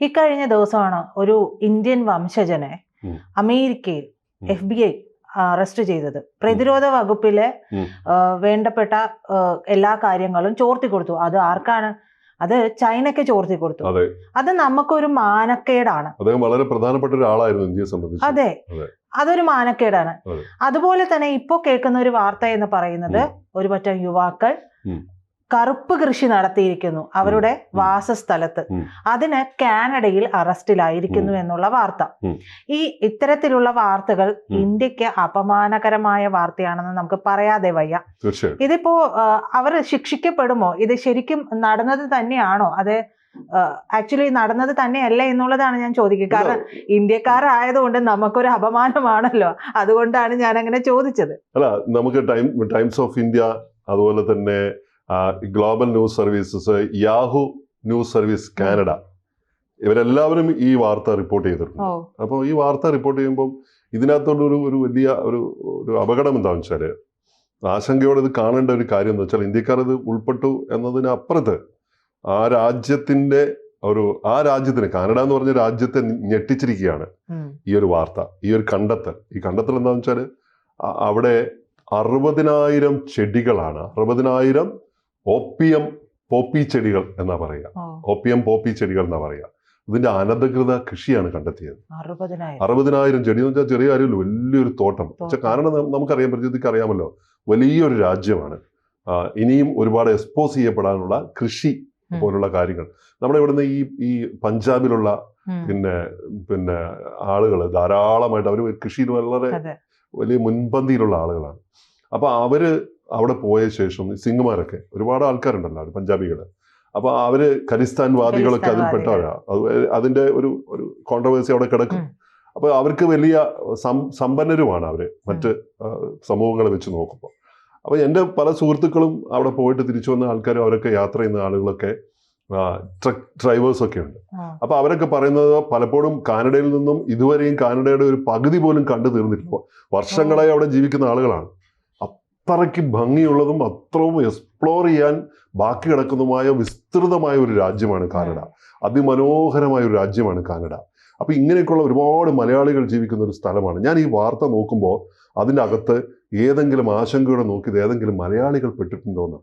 ഇക്കഴിഞ്ഞ ദിവസമാണ് ഒരു ഇന്ത്യൻ വംശജനെ. അമേരിക്കയിൽ എഫ് ബി ഐ അറസ്റ്റ് ചെയ്തത്. പ്രതിരോധ വകുപ്പിലെ വേണ്ടപ്പെട്ട എല്ലാ കാര്യങ്ങളും ചോർത്തി കൊടുത്തു. അത് ആർക്കാണ്? അത് ചൈനയ്ക്ക് ചോർത്തി കൊടുത്തു. അതെ. നമുക്കൊരു മാനക്കേടാണ്. അദ്ദേഹം വളരെ പ്രധാനപ്പെട്ട ഒരാളായിരുന്നു ഇന്ത്യയെ സംബന്ധിച്ച്. അതെ. അതെ. അതൊരു മാനക്കേടാണ്. അതുപോലെ തന്നെ ഇപ്പോ കേൾക്കുന്ന ഒരു വാർത്ത എന്ന് പറയുന്നത് ഒരുപറ്റം ഒരു പറ്റം യുവാക്കൾ. കറുപ്പ് കൃഷി നടത്തിയിരിക്കുന്നു അവരുടെ. വാസസ്ഥലത്ത്. അതിന് കാനഡയിൽ അറസ്റ്റിലായിരിക്കുന്നു. എന്നുള്ള വാർത്ത. ഈ ഇത്തരത്തിലുള്ള വാർത്തകൾ ഇന്ത്യയ്ക്ക് അപമാനകരമായ വാർത്തയാണെന്ന് നമുക്ക് പറയാതെ വയ്യ. ഇതിപ്പോ അവർ ശിക്ഷിക്കപ്പെടുമോ? ഇത് ശരിക്കും നടന്നത് തന്നെയാണോ? അത് ആക്ച്വലി നടന്നത് തന്നെയല്ല എന്നുള്ളതാണ് ഞാൻ ചോദിക്കുക. കാരണം ഇന്ത്യക്കാരായതുകൊണ്ട് നമുക്കൊരു അപമാനമാണല്ലോ. അതുകൊണ്ടാണ് ഞാൻ അങ്ങനെ ചോദിച്ചത്. അല്ല നമുക്ക് ടൈം ടൈംസ് ഓഫ് ഇന്ത്യ അതുപോലെ തന്നെ global news services Yahoo news service Canada ഇവരെല്ലാവരും ഈ വാർത്ത റിപ്പോർട്ട് ചെയ്തിട്ടുണ്ട്. അപ്പോൾ ഈ വാർത്ത റിപ്പോർട്ട് ചെയ്യുമ്പോൾ ഇതിനകത്തോട് ഒരു ഒരു വലിയ ഒരു ഒരു അപകടം എന്താണെന്ന് വെച്ചാൽ ആശങ്കയോടെ ഇത് കാണേണ്ട ഒരു കാര്യം എന്ന് വെച്ചാൽ ഇന്ത്യക്കാർ ഇത് ഉൾപ്പെട്ടു എന്നതിനപ്പുറത്ത് ആ രാജ്യത്തിന്റെ ഒരു ആ രാജ്യത്തിന് കാനഡ എന്ന് പറഞ്ഞ രാജ്യത്തെ ഞെട്ടിച്ചിരിക്കുകയാണ് ഈ ഒരു വാർത്ത ഈ ഒരു കണ്ടെത്തൽ. ഈ കണ്ടെത്തൽ എന്താണെന്ന് വെച്ചാൽ അവിടെ അറുപതിനായിരം ചെടികളാണ് അറുപതിനായിരം ഓപ്പിയം പോപ്പി ചെടികൾ എന്നാ പറയുക. ഓപ്പിയം പോപ്പി ചെടികൾ എന്നാ പറയുക. ഇതിന്റെ അനധികൃത കൃഷിയാണ് കണ്ടെത്തിയത്. അറുപതിനായിരം. ചെടി എന്ന് വെച്ചാൽ ചെറിയ കാര്യമില്ല വലിയൊരു തോട്ടം. പക്ഷെ കാരണം നമുക്കറിയാൻ നമുക്കറിയാം പ്രകൃതിക്ക് അറിയാമല്ലോ. വലിയൊരു രാജ്യമാണ്. ഇനിയും ഒരുപാട് എക്സ്പോസ് ചെയ്യപ്പെടാനുള്ള കൃഷി പോലുള്ള കാര്യങ്ങൾ. നമ്മുടെ ഇവിടുന്ന് ഈ ഈ പഞ്ചാബിലുള്ള പിന്നെ പിന്നെ ആളുകൾ ധാരാളമായിട്ട് അവർ കൃഷിയിൽ വളരെ വലിയ മുൻപന്തിയിലുള്ള ആളുകളാണ്. അപ്പൊ അവർ അവിടെ പോയ ശേഷം സിംഗുമാരൊക്കെ ഒരുപാട് ആൾക്കാരുണ്ടല്ലോ അവർ പഞ്ചാബികൾ അപ്പൊ അവർ ഖലിസ്ഥാൻ വാദികളൊക്കെ അതിൽ പെട്ടവരാ. അത് അതിന്റെ ഒരു ഒരു കോൺട്രവേഴ്സി അവിടെ കിടക്കും. അപ്പോൾ അപ്പൊ അവർക്ക് വലിയ സമ്പന്നരുമാണ് അവർ മറ്റ് സമൂഹങ്ങളെ വെച്ച് നോക്കുമ്പോൾ അപ്പൊ എന്റെ പല സുഹൃത്തുക്കളും അവിടെ പോയിട്ട് തിരിച്ചു വന്ന ആൾക്കാരും അവരൊക്കെ യാത്ര ചെയ്യുന്ന ആളുകളൊക്കെ ട്രക്ക് ഡ്രൈവേഴ്സൊക്കെ ഉണ്ട്. അപ്പോൾ അപ്പൊ അവരൊക്കെ പറയുന്നത് പലപ്പോഴും കാനഡയിൽ നിന്നും ഇതുവരെയും കാനഡയുടെ ഒരു പകുതി പോലും കണ്ടു തീർന്നിട്ടില്ല. വർഷങ്ങളായി അവിടെ ജീവിക്കുന്ന ആളുകളാണ്. അത്രയ്ക്ക് ഭംഗിയുള്ളതും അത്രയും എക്സ്പ്ലോർ ചെയ്യാൻ ബാക്കി കിടക്കുന്നതുമായ വിസ്തൃതമായ ഒരു രാജ്യമാണ് കാനഡ. അതിമനോഹരമായ ഒരു രാജ്യമാണ് കാനഡ. അപ്പൊ ഇങ്ങനെയൊക്കെയുള്ള ഒരുപാട് മലയാളികൾ ജീവിക്കുന്ന ഒരു സ്ഥലമാണ്. ഞാൻ ഈ വാർത്ത നോക്കുമ്പോൾ അതിന്റെ അകത്ത് ഏതെങ്കിലും ആശങ്കയോടെ നോക്കിയത് ഏതെങ്കിലും മലയാളികൾ പെട്ടിട്ടുണ്ടോന്ന്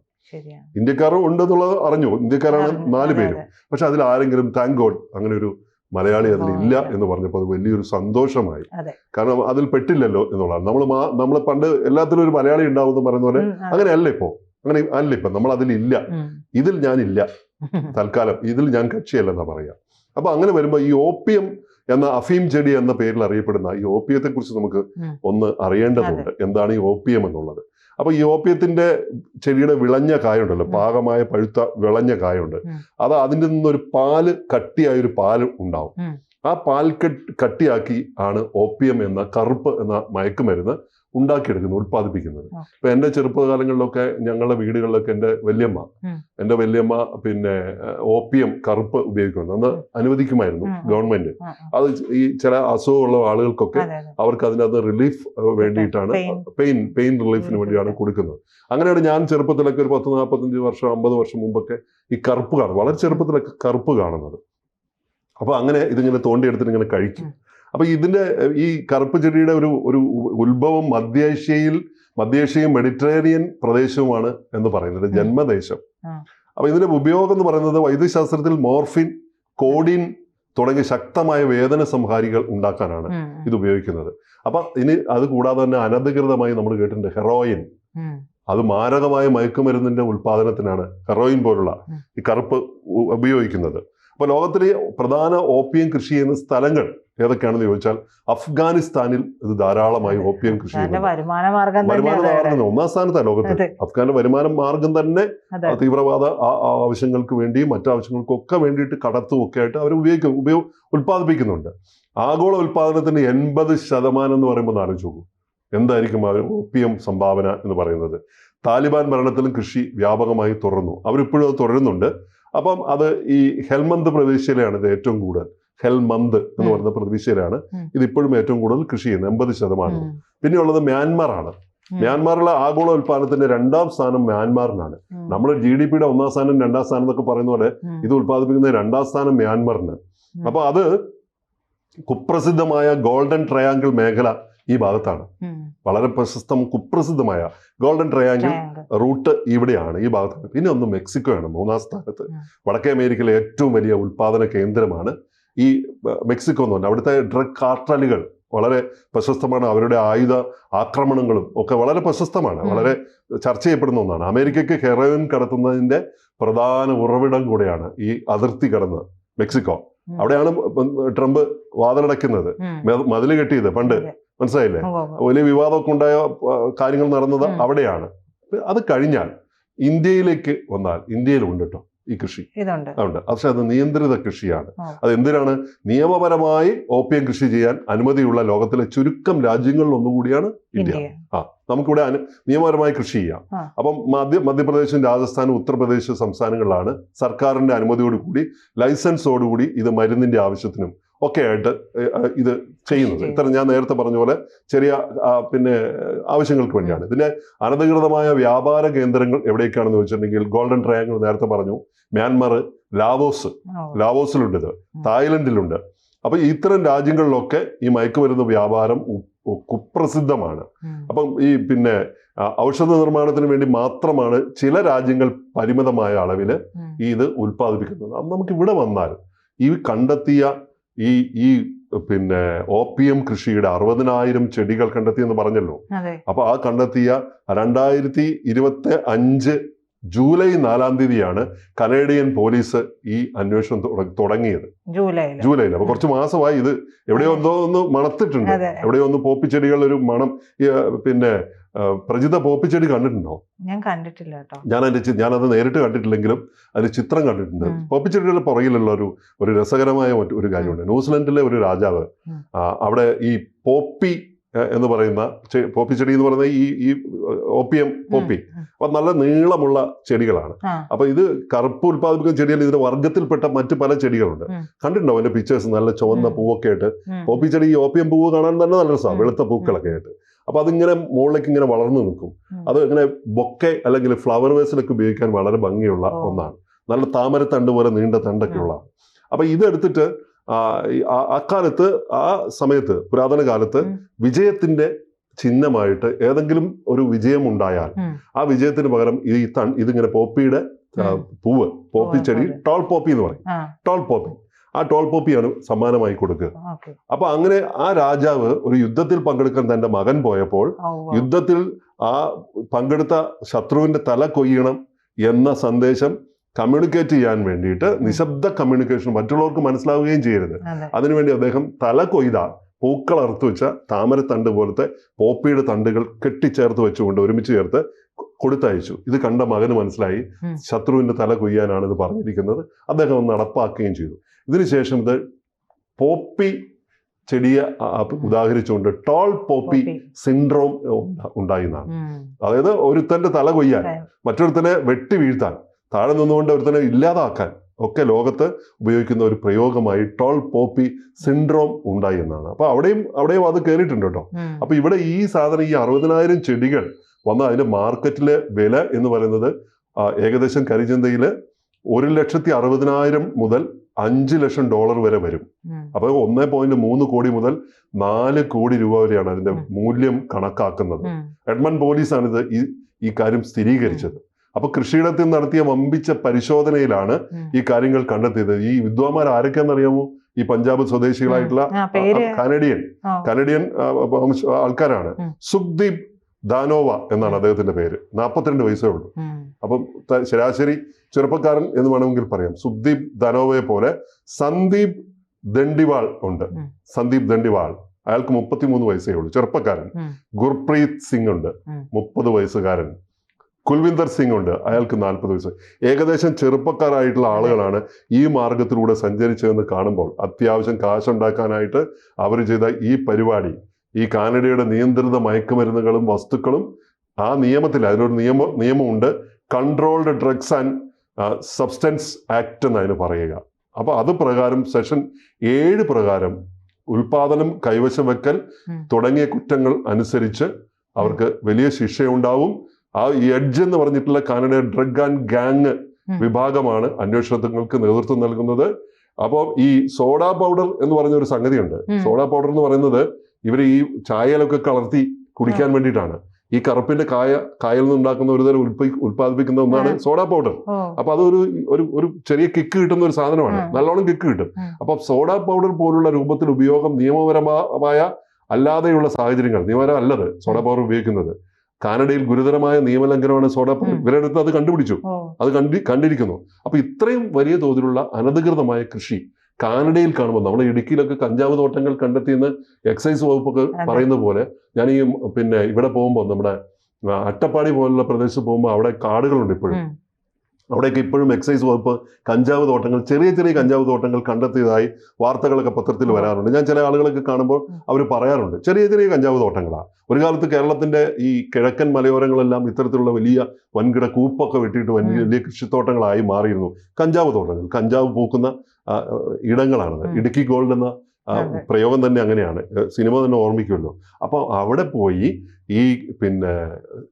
ഇന്ത്യക്കാരും ഉണ്ടെന്നുള്ളത് അറിഞ്ഞു. ഇന്ത്യക്കാരാണ് നാല് പേരും. പക്ഷെ അതിൽ ആരെങ്കിലും താങ്ക് ഗോഡ് അങ്ങനെ ഒരു മലയാളി അതിൽ ഇല്ല. എന്ന് പറഞ്ഞപ്പോൾ അത് വലിയൊരു സന്തോഷമായി. കാരണം അതിൽ പെട്ടില്ലല്ലോ എന്നുള്ളതാണ്. നമ്മൾ നമ്മൾ പണ്ട് എല്ലാത്തിലും ഒരു മലയാളി ഉണ്ടാവും എന്ന് പറയുന്ന പോലെ അങ്ങനെ അല്ല അങ്ങനെയല്ല ഇപ്പോ അങ്ങനെ അല്ല ഇപ്പൊ നമ്മൾ അതിലില്ല. ഇതിൽ ഞാനില്ല തൽക്കാലം. ഇതിൽ ഞാൻ കക്ഷിയല്ലെന്നാ പറയാ അപ്പൊ അങ്ങനെ വരുമ്പോൾ ഈ ഓപ്പിയം എന്ന അഫീം ചെടി എന്ന പേരിൽ അറിയപ്പെടുന്ന ഈ ഓപ്പിയത്തെ കുറിച്ച് നമുക്ക് ഒന്ന് അറിയേണ്ടതുണ്ട്. എന്താണ് ഈ ഓപ്പിയം എന്നുള്ളത്? അപ്പൊ ഈ ഓപ്പിയത്തിന്റെ ചെടിയുടെ വിളഞ്ഞ കായുണ്ടല്ലോ. പാകമായ പഴുത്ത വിളഞ്ഞ കായുണ്ട്. അത് അതിന്റെ നിന്നൊരു പാൽ കട്ടിയായ ഒരു പാൽ ഉണ്ടാവും ആ പാൽ കട്ടിയാക്കി ആണ് ഓപ്പിയം എന്ന കറുപ്പ് എന്ന മയക്കുമരുന്ന് ഉണ്ടാക്കിയെടുക്കുന്നത് ഉൽപ്പാദിപ്പിക്കുന്നത്. ആ. ഇപ്പൊ എന്റെ ചെറുപ്പകാലങ്ങളിലൊക്കെ ഞങ്ങളുടെ വീടുകളിലൊക്കെ എന്റെ വല്യമ്മ എന്റെ എന്റെ വല്യമ്മ പിന്നെ ഓപ്പിയം കറുപ്പ് ഉപയോഗിക്കുന്നു അന്ന് അനുവദിക്കുമായിരുന്നു. ഗവൺമെന്റ്. അത് ഈ ചില അസുഖമുള്ള ആളുകൾക്കൊക്കെ. അവർക്ക് അതിനകത്ത് റിലീഫ് വേണ്ടിയിട്ടാണ് പെയിൻ. പെയിൻ റിലീഫിന് വേണ്ടിയാണ് കൊടുക്കുന്നത്. അങ്ങനെയാണ് ഞാൻ ചെറുപ്പത്തിലൊക്കെ ഒരു പത്ത് നാൽപ്പത്തഞ്ച് വർഷം അമ്പത് വർഷം മുമ്പൊക്കെ ഈ കറുപ്പ് കാണും വളരെ ചെറുപ്പത്തിലൊക്കെ കറുപ്പ് കാണുന്നത്. അപ്പൊ അങ്ങനെ ഇതിങ്ങനെ തോണ്ടിയെടുത്തിട്ട് ഇങ്ങനെ കഴിക്കും. ഉം. അപ്പൊ ഇതിന്റെ ഈ കറുപ്പ് ചെടിയുടെ ഒരു ഒരു ഉത്ഭവം മധ്യേഷ്യയിൽ മധ്യേഷ്യയും മെഡിറ്ററേനിയൻ പ്രദേശവുമാണ് എന്ന് പറയുന്നത് ജന്മദേശം. അപ്പോൾ അപ്പൊ ഇതിന്റെ ഉപയോഗം എന്ന് പറയുന്നത് വൈദ്യശാസ്ത്രത്തിൽ മോർഫിൻ കോഡിൻ തുടങ്ങിയ ശക്തമായ വേദന സംഹാരികൾ ഉണ്ടാക്കാനാണ്. ഇത് ഉപയോഗിക്കുന്നത്. അപ്പൊ ഇനി അത് കൂടാതെ തന്നെ അനധികൃതമായി നമ്മൾ കേട്ടിട്ടുണ്ട് ഹെറോയിൻ. അത് മാരകമായ മയക്കുമരുന്നിന്റെ ഉൽപാദനത്തിനാണ് ഹെറോയിൻ പോലുള്ള ഈ കറുപ്പ് ഉപയോഗിക്കുന്നത്. അപ്പൊ ലോകത്തിലെ പ്രധാന ഓപ്പിയം കൃഷി ചെയ്യുന്ന സ്ഥലങ്ങൾ ഏതൊക്കെയാണെന്ന് ചോദിച്ചാൽ അഫ്ഗാനിസ്ഥാനിൽ ഇത് ധാരാളമായി ഓപ്പിയം കൃഷി വരുമാന മാർഗം ഒന്നാം സ്ഥാനത്താണ് ലോകത്ത്. അഫ്ഗാന്റെ വരുമാന മാർഗം തന്നെ തീവ്രവാദ ആവശ്യങ്ങൾക്ക് വേണ്ടിയും മറ്റാവശ്യങ്ങൾക്കും ഒക്കെ വേണ്ടിയിട്ട് കടത്തും ഒക്കെ ആയിട്ട് അവർ ഉപയോഗിക്കും ഉപയോ ഉൽപ്പാദിപ്പിക്കുന്നുണ്ട്. ആഗോള ഉൽപാദനത്തിന് എൺപത് ശതമാനം എന്ന് പറയുമ്പോൾ നാളെ ആലോചിച്ച് നോക്കൂ. എന്തായിരിക്കും അവർ ഒപ്പിയം സംഭാവന എന്ന് പറയുന്നത്? താലിബാൻ ഭരണത്തിലും കൃഷി വ്യാപകമായി തുടർന്നു. അവരിപ്പോഴും അത് തുടരുന്നുണ്ട്. അപ്പം അത് ഈ ഹെൽമന്ത് പ്രവിശ്യയിലാണ് ഇത് ഏറ്റവും കൂടുതൽ. ഹെൽമന്ത് എന്ന് പറയുന്ന പ്രവിശ്യയിലാണ് ഇതിപ്പോഴും ഇത് ഇപ്പോഴും ഏറ്റവും കൂടുതൽ കൃഷി ചെയ്യുന്നത് എൺപത് ശതമാനം. പിന്നെയുള്ളത് മ്യാൻമാർ ആണ്. മ്യാൻമാറിലെ ആഗോള ഉൽപാദനത്തിന്റെ രണ്ടാം സ്ഥാനം മ്യാൻമാറിനാണ്. നമ്മൾ ജി ഡി പിയുടെ ഒന്നാം സ്ഥാനം രണ്ടാം സ്ഥാനം എന്നൊക്കെ പറയുന്ന പോലെ ഇത് ഉൽപ്പാദിപ്പിക്കുന്ന രണ്ടാം സ്ഥാനം മ്യാൻമറിന്. അപ്പൊ അത് കുപ്രസിദ്ധമായ ഗോൾഡൻ ട്രയാങ്കിൾ മേഖല ഈ ഭാഗത്താണ്. വളരെ പ്രശസ്തം കുപ്രസിദ്ധമായ ഗോൾഡൻ ട്രയാങ്കിൾ റൂട്ട് ഇവിടെയാണ് ഈ ഭാഗത്താണ് പിന്നെ ഒന്ന് മെക്സിക്കോയാണ് മൂന്നാം സ്ഥാനത്ത്. വടക്കേ അമേരിക്കയിലെ ഏറ്റവും വലിയ ഉൽപാദന കേന്ദ്രമാണ് ഈ മെക്സിക്കോ എന്ന് പറഞ്ഞാൽ അവിടുത്തെ ഡ്രഗ് കാർട്ടലുകൾ വളരെ പ്രശസ്തമാണ്. അവരുടെ ആയുധ ആക്രമണങ്ങളും ഒക്കെ വളരെ പ്രശസ്തമാണ്. വളരെ ചർച്ച ചെയ്യപ്പെടുന്ന ഒന്നാണ്. അമേരിക്കയ്ക്ക് ഹെറോയിൻ കടത്തുന്നതിന്റെ പ്രധാന ഉറവിടം കൂടെയാണ് ഈ അതിർത്തി കടന്ന് മെക്സിക്കോ. അവിടെയാണ് ട്രംപ് വാതിലടയ്ക്കുന്നത്. മതിൽ കെട്ടിയത് പണ്ട്. മനസ്സിലായില്ലേ. വലിയ വിവാദമൊക്കെ ഉണ്ടായ കാര്യങ്ങൾ നടന്നത് അവിടെയാണ്. അത് കഴിഞ്ഞാൽ ഇന്ത്യയിലേക്ക് വന്നാൽ ഇന്ത്യയിലുണ്ട് കേട്ടോ ഈ കൃഷി. ഇതുണ്ട്. അതുണ്ട്. പക്ഷെ അത് നിയന്ത്രിത കൃഷിയാണ്. അത് എന്തിനാണ് നിയമപരമായി ഓപ്പിയം കൃഷി ചെയ്യാൻ അനുമതിയുള്ള ലോകത്തിലെ ചുരുക്കം രാജ്യങ്ങളിൽ ഒന്നുകൂടിയാണ് ഇന്ത്യ. ആ നമുക്കിവിടെ അനു നിയമപരമായി കൃഷി ചെയ്യാം. അപ്പം മധ്യ മധ്യപ്രദേശും രാജസ്ഥാനും ഉത്തർപ്രദേശ് സംസ്ഥാനങ്ങളിലാണ് സർക്കാരിന്റെ അനുമതിയോടുകൂടി ലൈസൻസോടുകൂടി ഇത് മരുന്നിന്റെ ആവശ്യത്തിനും ഒക്കെ ആയിട്ട് ഏ, ഏ, ഇത് ചെയ്യുന്നത് ചെയ്യുന്നു. ഇത്ര ഞാൻ നേരത്തെ പറഞ്ഞ പോലെ ചെറിയ പിന്നെ ആവശ്യങ്ങൾക്ക് വേണ്ടിയാണ് ഇതിന്റെ അനധികൃതമായ വ്യാപാര കേന്ദ്രങ്ങൾ എവിടേക്കാണെന്ന് വെച്ചിട്ടുണ്ടെങ്കിൽ ഗോൾഡൻ ട്രയാങ്കിൾ നേരത്തെ പറഞ്ഞു മ്യാൻമർ ലാവോസ്. ലാവോസിലുണ്ട് ഇത് തായ്ലൻഡിലുണ്ട് അപ്പൊ ഇത്തരം രാജ്യങ്ങളിലൊക്കെ ഈ മയക്കുമരുന്ന് വ്യാപാരം കുപ്രസിദ്ധമാണ്. അപ്പം ഈ പിന്നെ ഔഷധ നിർമ്മാണത്തിന് വേണ്ടി മാത്രമാണ് ചില രാജ്യങ്ങൾ പരിമിതമായ അളവിൽ. ഈ ഇത് ഉൽപ്പാദിപ്പിക്കുന്നത് അത് നമുക്ക് ഇവിടെ വന്നാൽ ഈ കണ്ടെത്തിയ ഈ ഈ പിന്നെ ഓപ്പിയം കൃഷിയുടെ അറുപതിനായിരം ചെടികൾ കണ്ടെത്തി എന്ന് പറഞ്ഞല്ലോ അപ്പൊ ആ കണ്ടെത്തിയ രണ്ടായിരത്തി ഇരുപത്തി അഞ്ച് ജൂലൈ നാലാം തീയതിയാണ് കനേഡിയൻ പോലീസ് ഈ അന്വേഷണം തുടങ്ങിയത്. ജൂലൈ ജൂലൈയിൽ അപ്പൊ കുറച്ച് മാസമായി ഇത് എവിടെയോ എന്തോ ഒന്ന് മണത്തിട്ടുണ്ട്. എവിടെയോ ഒന്ന് പോപ്പിച്ചെടികൾ ഒരു മണം പിന്നെ പ്രജിത പോപ്പിച്ചെടി കണ്ടിട്ടുണ്ടോ? ഞാൻ കണ്ടിട്ടില്ല കേട്ടോ. ഞാൻ അതിന്റെ ഞാൻ അത് നേരിട്ട് കണ്ടിട്ടില്ലെങ്കിലും അതിന്റെ ചിത്രം കണ്ടിട്ടുണ്ട്. പോപ്പിച്ചെടികളുടെ പുറകിലുള്ള ഒരു ഒരു രസകരമായ ഒരു കാര്യമുണ്ട്. ന്യൂസിലൻഡിലെ ഒരു രാജാവ് അവിടെ ഈ പോപ്പി എന്ന് പറയുന്ന പോപ്പി ചെടി എന്ന് പറയുന്ന ഈ ഈ ഓപ്പിയം പോപ്പി. അപ്പൊ നല്ല നീളമുള്ള ചെടികളാണ്. അപ്പൊ ഇത് കറുപ്പ് ഉൽപ്പാദിപ്പിക്കുന്ന ചെടികൾ ഇതിന്റെ വർഗത്തിൽപ്പെട്ട മറ്റു പല ചെടികളുണ്ട്. കണ്ടിട്ടുണ്ടോ അതിന്റെ പിക്ചേഴ്സ് നല്ല ചുവന്ന പൂവൊക്കെ ആയിട്ട്? പോപ്പി ചെടി ഈ ഓപ്പിയം പൂവ് കാണാൻ തന്നെ നല്ല രസമാണ് വെളുത്ത പൂക്കളൊക്കെ ആയിട്ട്. അപ്പൊ അതിങ്ങനെ മുകളിലേക്ക് ഇങ്ങനെ വളർന്നു നിൽക്കും. അത് ഇങ്ങനെ ബൊക്കെ അല്ലെങ്കിൽ ഫ്ലവർ വേസിലൊക്കെ ഉപയോഗിക്കാൻ വളരെ ഭംഗിയുള്ള ഒന്നാണ്. നല്ല താമരത്തണ്ട് പോലെ നീണ്ട തണ്ടൊക്കെ. ഉള്ളതാണ്. അപ്പൊ ഇതെടുത്തിട്ട് അക്കാലത്ത് ആ സമയത്ത് പുരാതന കാലത്ത് വിജയത്തിന്റെ ചിഹ്നമായിട്ട് ഏതെങ്കിലും ഒരു വിജയം ഉണ്ടായാൽ ആ വിജയത്തിന് പകരം ഈ തൺ ഇതിങ്ങനെ പോപ്പിയുടെ പൂവ് പോപ്പി ചെടി ടോൾ പോപ്പി എന്ന് പറയും. Tall poppy. ആ ടോൾ പോപ്പിയാണ് സമ്മാനമായി കൊടുക്കുക. അപ്പൊ അങ്ങനെ ആ രാജാവ് ഒരു യുദ്ധത്തിൽ പങ്കെടുക്കാൻ തന്റെ മകൻ പോയപ്പോൾ. യുദ്ധത്തിൽ ആ പങ്കെടുത്ത ശത്രുവിന്റെ തല കൊയ്യണം എന്ന സന്ദേശം കമ്മ്യൂണിക്കേറ്റ് ചെയ്യാൻ വേണ്ടിയിട്ട് നിശബ്ദ കമ്മ്യൂണിക്കേഷൻ മറ്റുള്ളവർക്ക് മനസ്സിലാവുകയും ചെയ്യരുത്. അതിനുവേണ്ടി അദ്ദേഹം തല കൊയ്ത പൂക്കൾ അറുത്തു വെച്ച താമരത്തണ്ട് പോലത്തെ പോപ്പിയുടെ തണ്ടുകൾ കെട്ടിച്ചേർത്ത് വെച്ചുകൊണ്ട് ഒരുമിച്ച് ചേർത്ത് കൊടുത്തയച്ചു. ഇത് കണ്ട മകന് മനസ്സിലായി. ശത്രുവിന്റെ തല കൊയ്യാനാണ് ഇത് പറഞ്ഞിരിക്കുന്നത്. അദ്ദേഹം ഒന്ന് നടപ്പാക്കുകയും ചെയ്തു. ഇതിനുശേഷം ഇത് പോപ്പി ചെടിയെ ഉദാഹരിച്ചുകൊണ്ട് ടോൾ പോപ്പി. സിൻഡ്രോം ഉണ്ടായിരുന്നാണ് ഉണ്ടായി എന്നാണ്. അതായത് ഒരുത്തന്റെ തല കൊയ്യാൻ. മറ്റൊരുത്തനെ വെട്ടി വീഴ്ത്താൻ. താഴെ നിന്നുകൊണ്ട് ഒരുത്തനെ ഇല്ലാതാക്കാൻ ഒക്കെ ലോകത്ത് ഉപയോഗിക്കുന്ന ഒരു പ്രയോഗമായി ടോൾ പോപ്പി സിൻഡ്രോം ഉണ്ടായി എന്നാണ് അപ്പൊ അവിടെയും അവിടെയും അത് കയറിയിട്ടുണ്ട് കേട്ടോ. അപ്പൊ ഇവിടെ ഈ സാധനം ഈ അറുപതിനായിരം ചെടികൾ വന്ന അതിന്റെ മാർക്കറ്റിലെ വില എന്ന് പറയുന്നത് ഏകദേശം കരിചന്തയിൽ ഒരു ലക്ഷത്തി അറുപതിനായിരം മുതൽ അഞ്ച് ലക്ഷം ഡോളർ വരെ വരും. അപ്പൊ ഒന്ന് പോയിന്റ് മൂന്ന് കോടി മുതൽ നാല് കോടി രൂപ വരെയാണ് അതിന്റെ മൂല്യം കണക്കാക്കുന്നത്. എഡ്മൺ പോലീസാണ് ഇത് ഈ കാര്യം സ്ഥിരീകരിച്ചത് അപ്പൊ കൃഷിയിടത്തിൽ നടത്തിയ വമ്പിച്ച പരിശോധനയിലാണ് ഈ കാര്യങ്ങൾ കണ്ടെത്തിയത്. ഈ വിദ്വാൻമാർ ആരൊക്കെയാണെന്നറിയാമോ ഈ പഞ്ചാബ് സ്വദേശികളായിട്ടുള്ള കനഡിയൻ. കനഡിയൻ ആൾക്കാരാണ്. സുഖ്ദീപ് ദാനോവ എന്നാണ് അദ്ദേഹത്തിന്റെ പേര്. നാൽപ്പത്തിരണ്ട് വയസ്സേ ഉള്ളൂ. അപ്പം ശരാശരി ചെറുപ്പക്കാരൻ എന്ന് വേണമെങ്കിൽ പറയാം. സുഖ്ദീപ് ദാനോവയെ പോലെ സന്ദീപ് ദണ്ഡിവാൾ ഉണ്ട്. സന്ദീപ് ദണ്ഡിവാൾ. അയാൾക്ക് മുപ്പത്തിമൂന്ന് വയസ്സേ ഉള്ളൂ. ചെറുപ്പക്കാരൻ. ഗുർപ്രീത് സിംഗ് ഉണ്ട്. മുപ്പത് വയസ്സുകാരൻ. കുൽവിന്ദർ സിംഗ് ഉണ്ട്. അയാൾക്ക് നാൽപ്പത് വയസ്സ്. ഏകദേശം ചെറുപ്പക്കാരായിട്ടുള്ള ആളുകളാണ് ഈ മാർഗത്തിലൂടെ സഞ്ചരിച്ചതെന്ന് കാണുമ്പോൾ അത്യാവശ്യം കാശുണ്ടാക്കാനായിട്ട് അവർ ചെയ്ത ഈ പരിപാടി ഈ കാനഡയുടെ നിയന്ത്രിത മയക്കുമരുന്നുകളും വസ്തുക്കളും ആ നിയമത്തിൽ അതിനൊരു നിയമം നിയമമുണ്ട്. Controlled drugs and substance act എന്ന് അതിന് പറയുക. അപ്പോൾ അത് പ്രകാരം സെഷൻ ഏഴ് പ്രകാരം ഉൽപാദനം കൈവശം വെക്കൽ തുടങ്ങിയ കുറ്റങ്ങൾ അനുസരിച്ച് അവർക്ക് വലിയ ശിക്ഷയുണ്ടാവും. ആ എഡ്ജ് എന്ന് പറഞ്ഞിട്ടുള്ള കാനഡ ഡ്രഗ് ആൻഡ് ഗാങ് വിഭാഗമാണ് അന്വേഷണങ്ങൾക്ക് നേതൃത്വം നൽകുന്നത്. അപ്പോൾ ഈ സോഡ പൗഡർ എന്ന് പറഞ്ഞ ഒരു സംഗതിയുണ്ട്. സോഡ സോഡാ പൗഡർ എന്ന് പറയുന്നത് ഇവർ ഈ ചായയിലൊക്കെ കളർത്തി കുടിക്കാൻ വേണ്ടിയിട്ടാണ്. ഈ കറുപ്പിന്റെ കായ കായൽ നിന്ന് ഉണ്ടാക്കുന്ന ഒരു തരം ഉൽപ്പ- ഉൽപ്പാദിപ്പിക്കുന്ന ഒന്നാണ് സോഡ പൗഡർ അപ്പൊ അതൊരു ഒരു ഒരു ചെറിയ കിക്ക് കിട്ടുന്ന ഒരു സാധനമാണ്. നല്ലോണം കിക്ക് കിട്ടും. അപ്പൊ സോഡ പൗഡർ പോലുള്ള രൂപത്തിൽ ഉപയോഗം നിയമപരമായ അല്ലാതെയുള്ള സാഹചര്യങ്ങൾ നിയമപരം അല്ലത് സോഡ പൗഡർ ഉപയോഗിക്കുന്നത്. കാനഡയിൽ ഗുരുതരമായ നിയമലംഘനമാണ് സോഡാപ്പ് ഇവരുടെ അടുത്ത് അത് കണ്ടുപിടിച്ചു. അത് കണ്ടി കണ്ടിരിക്കുന്നു. അപ്പൊ ഇത്രയും വലിയ തോതിലുള്ള അനധികൃതമായ കൃഷി കാനഡയിൽ കാണുമ്പോൾ നമ്മൾ ഇടുക്കിയിലൊക്കെ കഞ്ചാവ് തോട്ടങ്ങൾ കണ്ടെത്തിയെന്ന് എക്സൈസ് വകുപ്പൊക്കെ. പറയുന്ന പോലെ ഞാൻ ഈ പിന്നെ ഇവിടെ പോകുമ്പോൾ നമ്മുടെ അട്ടപ്പാടി പോലുള്ള പ്രദേശത്ത് പോകുമ്പോൾ അവിടെ കാടുകളുണ്ട് ഇപ്പോഴും. അവിടെയൊക്കെ ഇപ്പോഴും എക്സൈസ് വകുപ്പ് കഞ്ചാവ് തോട്ടങ്ങൾ ചെറിയ ചെറിയ കഞ്ചാവ് തോട്ടങ്ങൾ കണ്ടെത്തിയതായി വാർത്തകളൊക്കെ പത്രത്തിൽ. വരാറുണ്ട്. ഞാൻ ചില ആളുകളൊക്കെ കാണുമ്പോൾ അവർ പറയാറുണ്ട്. ചെറിയ ചെറിയ കഞ്ചാവ് തോട്ടങ്ങളാണ് ഒരു കാലത്ത് കേരളത്തിന്റെ ഈ കിഴക്കൻ മലയോരങ്ങളെല്ലാം ഇത്തരത്തിലുള്ള വലിയ വൻകിട കൂപ്പൊക്കെ വെട്ടിയിട്ട് വലിയ വലിയ കൃഷിത്തോട്ടങ്ങളായി മാറിയിരുന്നു. കഞ്ചാവ് തോട്ടങ്ങൾ. കഞ്ചാവ് പൂക്കുന്ന ഇടങ്ങളാണത് ഇടുക്കി ഗോൾഡ് എന്ന പ്രയോഗം തന്നെ അങ്ങനെയാണ്. സിനിമ തന്നെ ഓർമ്മിക്കുമല്ലോ. അപ്പോൾ അവിടെ പോയി ഈ പിന്നെ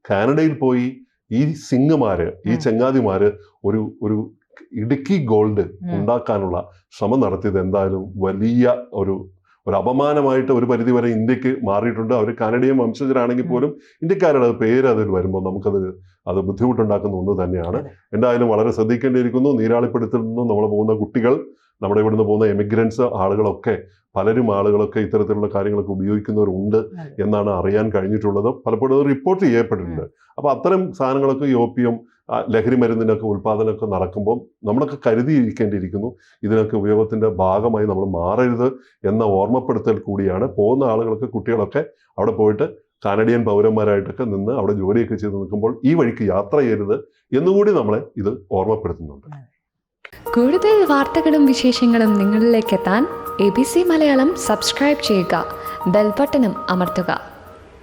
കാനഡയിൽ പോയി ഈ സിംഗമാര് ഈ ചെങ്ങാതിമാര് ഒരു ഒരു ഇടുക്കി ഗോൾഡ് ഉണ്ടാക്കാനുള്ള ശ്രമം നടത്തിയത് എന്തായാലും വലിയ ഒരു ഒരു അപമാനമായിട്ട് ഒരു പരിധി വരെ ഇന്ത്യയ്ക്ക് മാറിയിട്ടുണ്ട്. അവർ കാനഡിയൻ വംശജരാണെങ്കിൽ പോലും ഇന്ത്യക്കാരുടെ പേര് അതിൽ വരുമ്പോൾ നമുക്കത് അത് ബുദ്ധിമുട്ടുണ്ടാക്കുന്ന ഒന്ന് തന്നെയാണ്. എന്തായാലും വളരെ ശ്രദ്ധിക്കേണ്ടിയിരിക്കുന്നു. നീരാളിപ്പെടുത്തിൽ നിന്നും നമ്മൾ പോകുന്ന കുട്ടികൾ നമ്മുടെ ഇവിടുന്ന് പോകുന്ന എമിഗ്രൻസ് ആളുകളൊക്കെ പലരും ആളുകളൊക്കെ ഇത്തരത്തിലുള്ള കാര്യങ്ങളൊക്കെ ഉപയോഗിക്കുന്നവരുണ്ട്. എന്നാണ് അറിയാൻ കഴിഞ്ഞിട്ടുള്ളത്. പലപ്പോഴും റിപ്പോർട്ട് ചെയ്യപ്പെട്ടിട്ടുണ്ട്. അപ്പോൾ അത്തരം സാധനങ്ങളൊക്കെ ആ, ലഹരി മരുന്നിനൊക്കെ ഉൽപാദനമൊക്കെ നടക്കുമ്പോൾ നമ്മളൊക്കെ കരുതിയിരിക്കേണ്ടിയിരിക്കുന്നു. ഇതിനൊക്കെ ഉപയോഗത്തിന്റെ ഭാഗമായി നമ്മൾ മാറരുത് എന്ന ഓർമ്മപ്പെടുത്തൽ കൂടിയാണ്. പോകുന്ന ആളുകളൊക്കെ കുട്ടികളൊക്കെ അവിടെ പോയിട്ട് കാനഡിയൻ പൗരന്മാരായിട്ടൊക്കെ നിന്ന് അവിടെ ജോലിയൊക്കെ ചെയ്ത് നിൽക്കുമ്പോൾ ഈ വഴിക്ക് യാത്ര ചെയ്യരുത് എന്നുകൂടി നമ്മളെ ഇത് ഓർമ്മപ്പെടുത്തുന്നുണ്ട്. കൂടുതൽ വാർത്തകളും വിശേഷങ്ങളും നിങ്ങളിലേക്ക് എത്താൻ A B C Malayalam subscribe ചെയ്യുക. ബെൽബട്ടനും അമർത്തുക.